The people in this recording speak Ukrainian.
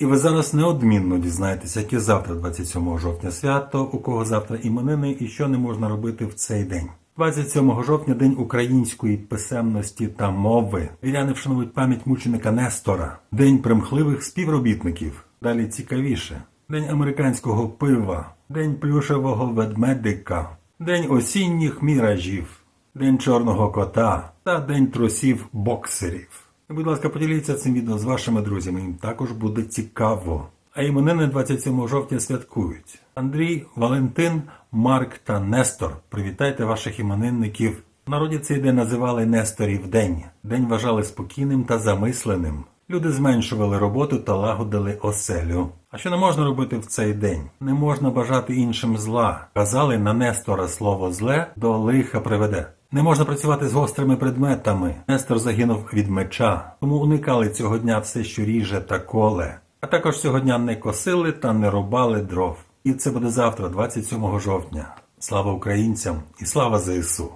І ви зараз неодмінно дізнаєтеся, яке завтра, 27 жовтня, свято, у кого завтра іменини і що не можна робити в цей день. 27 жовтня день української писемності та мови. Віряни вшанують пам'ять мученика Нестора, день примхливих співробітників. Далі цікавіше. День американського пива, день плюшевого ведмедика, день осінніх міражів, день чорного кота та день трусів боксерів. Будь ласка, поділіться цим відео з вашими друзями, їм також буде цікаво. А іменини 27 жовтня святкують. Андрій, Валентин, Марк та Нестор. Привітайте ваших іменинників. В народі цей день називали Несторів день. День вважали спокійним та замисленим. Люди зменшували роботу та лагодили оселю. А що не можна робити в цей день? Не можна бажати іншим зла. Казали на Нестора слово зле до лиха приведе. Не можна працювати з гострими предметами. Нестор загинув від меча, тому уникали цього дня все, що ріже та коле. А також цього дня не косили та не рубали дров. І це буде завтра, 27 жовтня. Слава українцям і слава ЗСУ!